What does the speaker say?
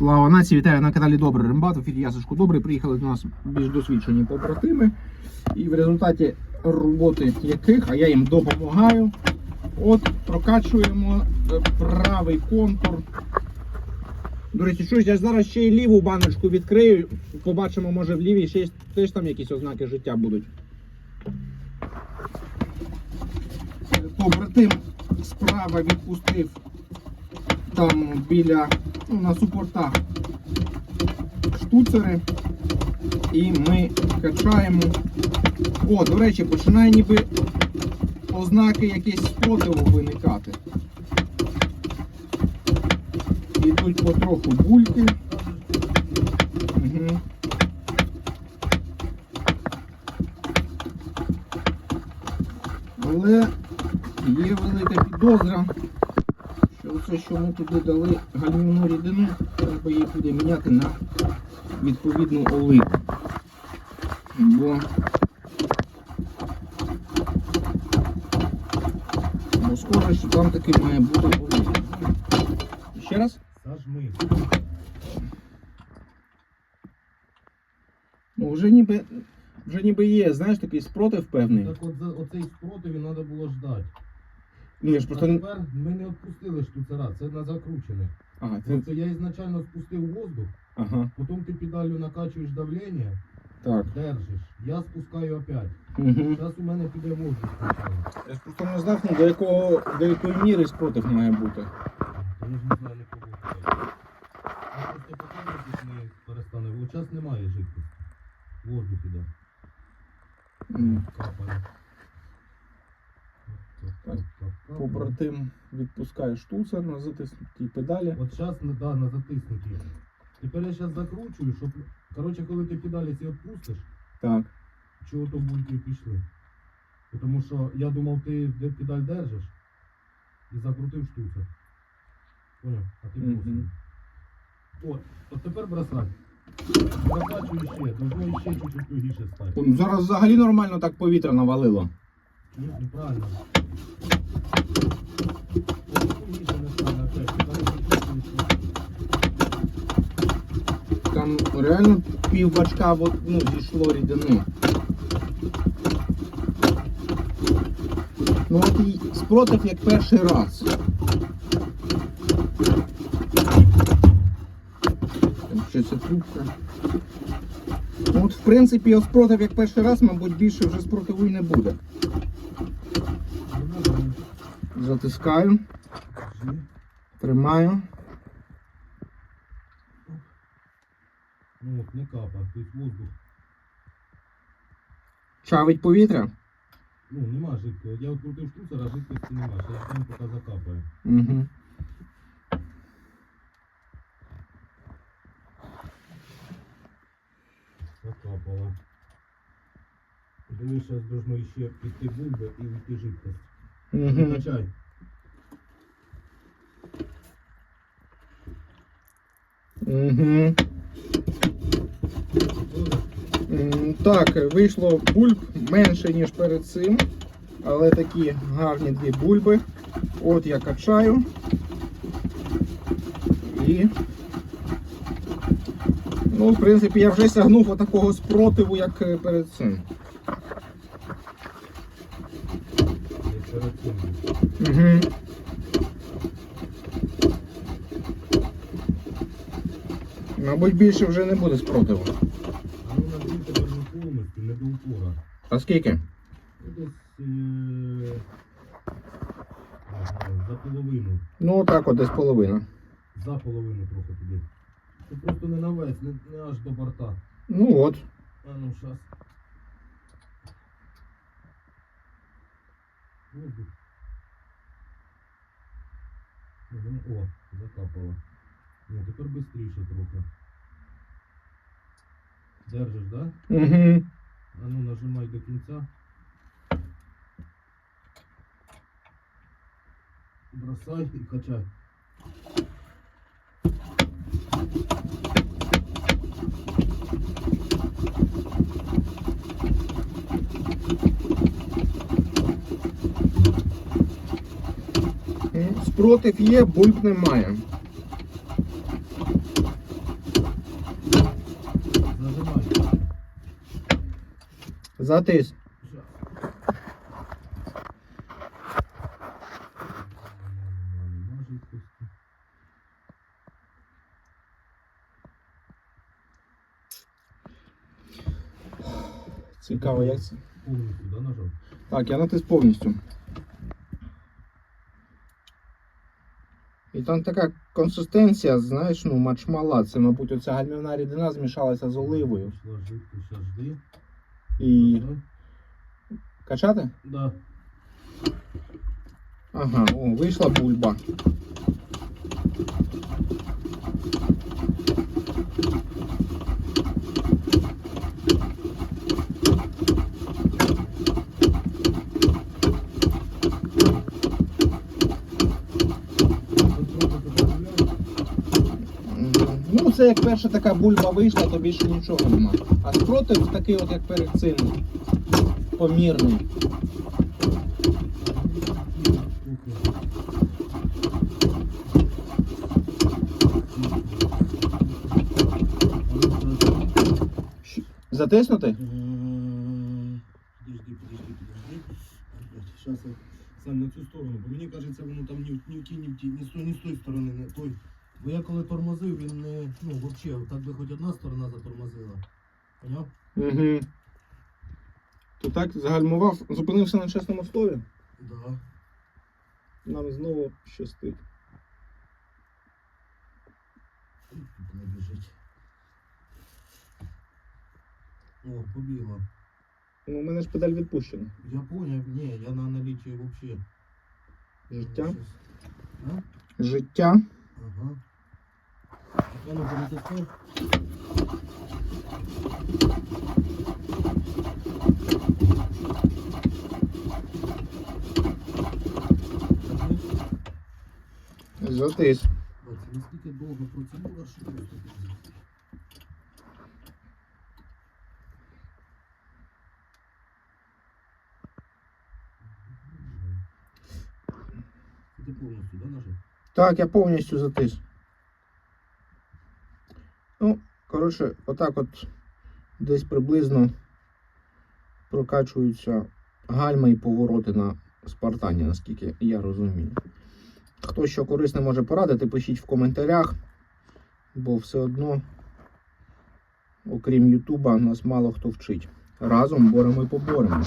Слава нації, вітаю на каналі Добрий Рембат. В ефірі я Сашко Добрий. Приїхали до нас більш досвідчені побратими. І в результаті роботи яких, а я їм допомагаю, от прокачуємо е, правий контур. До речі, що ж, я зараз ще й ліву баночку відкрию. Побачимо, може в лівій ще теж там якісь ознаки життя будуть. Побратим справа відпустив там біля на супортах штуцери. І ми качаємо. О, до речі, починає ніби ознаки якісь спротиву виникати. Ідуть потроху бульки. Але є велика підозра, що що ми туди дали гальмівну рідину, треба її буде міняти на відповідну оливу. Бо, бо схоже, що там таки має бути олива. Ще раз? Зажми. Ну вже ніби, вже ніби є, знаєш, такий спротив певний. Так от оцей спротив і треба було ждати. Ну я ж А просто не. тепер ми не відпустили штуцера, це на закручених. Ага, це... Тобто я ізначально спустив воздух, ага, потім ти педалю накачуєш давлення, так. держиш, я спускаю опять. Угу. Зараз у мене піде воздух спочатку. Я ж просто не знав, ну, до якого до якої міри спротив має бути. Я ж не знаю нікого. Я просто покажу, ми перестане. Бо час немає жидкості. Воздух іде. М. Капає. Побратим відпускає штуцер на затиснутій педалі. От зараз да, на затиснуті. Тепер я зараз закручую, щоб. Коротше, коли ти педалі ці відпустиш, Так. чого то бульки пішли. Тому що я думав, ти де педаль держиш і закрутив штуцер. Поняв? А ти Мгм. бросив. От, от тепер бросай. Закачую ще, должно ще чуть-чуть тугіше стати. Ну, Зараз взагалі нормально так повітря навалило. Ні, неправильно. Там реально пів бачка от, ну, зійшло рідини. Ну от і спротив як перший раз. Там ще трубка. Ну от в принципі от спротив як перший раз, мабуть, більше вже спротиву і не буде. Затискаю, тримаю. Ну не капа, тут воздух. Чавить повітря. Ну, нема жидкого. Я відкрутив штуцер, а жидкості нема. Зараз там поки закапає. Угу. Закапало. Думаю, зараз должно ще піти бульба і вийти жидкость. Угу. Угу. Так, вийшло бульб менше, ніж перед цим. Але такі гарні дві бульби. От я качаю. І. Ну, в принципі, я вже сягнув отакого спротиву, як е, перед цим. І перед цим. Угу. Мабуть, більше вже не буде спротиву. А ну набій тепер на повністю, не до упора. А скільки? Десь е... за половину. Ну, так, от десь половина. За половину трохи туди. Це просто не на весь, не, не аж до борта. Ну от. А ну щас. Воздух. О, закапало. Ну, тепер швидше трохи. Держиш, да? Угу. А ну нажимай до кінця. Бросай і качай. Против є, бульк немає. Нажимай. Затис. Цікаво, як це? Повністю, да, нажав? Так, я натис повністю. І там така консистенція, знаєш, ну, мачмала. Це, мабуть, оця гальмівна рідина змішалася з оливою. І качати? Да. Ага, о, вийшла бульба. М, Ну, це як перша така бульба вийшла, то більше нічого нема. А спротив такий, от як перед цим, помірний. Затиснути? Подожди, подожди, подожди. Сейчас я сам на цю сторону. Бо мені кажеться, воно там ні, в тій, ні в тій, ні з тої сторони, не той. Бо я коли тормозив, він не, ну, взагалі, так би хоч одна сторона затормозила. Поняв? Угу. То так загальмував, зупинився на чесному слові. Да. Нам знову щастить. Тут не біжить. О, побігла. Ну, у мене ж педаль відпущена. Я поняв, ні, я на налічі взагалі. Життя. Да? Життя. Ага. Я ну понатискав. Затис. Бать, це наскільки довга процедура, що просто пиздец. Це Ти повністю, да, нажав? Так, я повністю затис. Ну, коротше, отак от десь приблизно прокачуються гальма і повороти на спартані, наскільки я розумію. Хто що корисне може порадити, пишіть в коментарях, бо все одно, окрім Ютуба, нас мало хто вчить. Разом боремо і поборемо.